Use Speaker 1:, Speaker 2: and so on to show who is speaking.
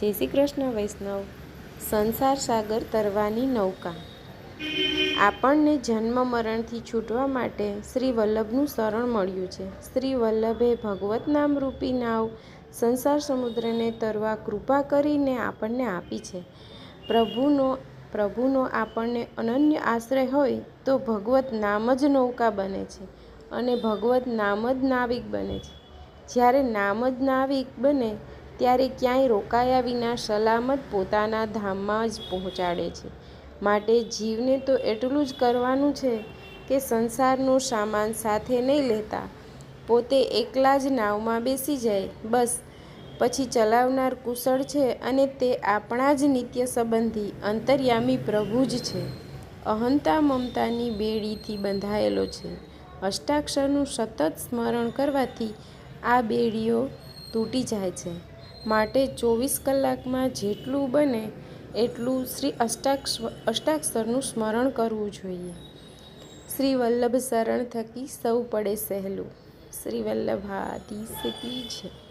Speaker 1: જય શ્રી કૃષ્ણ, વૈષ્ણવ. સંસાર સાગર તરવાની નૌકા. આપણને જન્મ મરણથી છૂટવા માટે શ્રી વલ્લભનું શરણ મળ્યું છે. શ્રી વલ્લભે ભગવત નામ રૂપી નાવ સંસાર સમુદ્રને તરવા કૃપા કરીને આપણને આપી છે. પ્રભુનો પ્રભુનો આપણને અનન્ય આશ્રય હોય તો ભગવત નામ જ નૌકા બને છે અને ભગવત નામ જ નાવિક બને છે. જ્યારે નામ જ નાવિક બને ત્યારે ક્યાંય રોકાયા વિના સલામત પોતાના ધામમાં જ પહોંચાડે છે. માટે જીવને તો એટલું જ કરવાનું છે કે સંસારનો સામાન સાથે નહીં લેતા. પોતે એકલા જ નાવમાં બેસી જાય, બસ. પછી ચલાવનાર કુશળ છે અને તે આપણા જ નિત્ય સંબંધી અંતર્યામી પ્રભુ જ છે. અહંતા મમતાની બેડીથી બંધાયેલો છે. અષ્ટાક્ષરનું સતત સ્મરણ કરવાથી આ બેડીઓ તૂટી જાય છે. માટે ચોવીસ કલાકમાં જેટલું બને એટલું શ્રી અષ્ટાક્ષ અષ્ટાક્ષરનું સ્મરણ કરવું જોઈએ. શ્રી વલ્લભ શરણ થકી સૌ પડે સહેલું. શ્રી વલ્લભાધીશ કી છે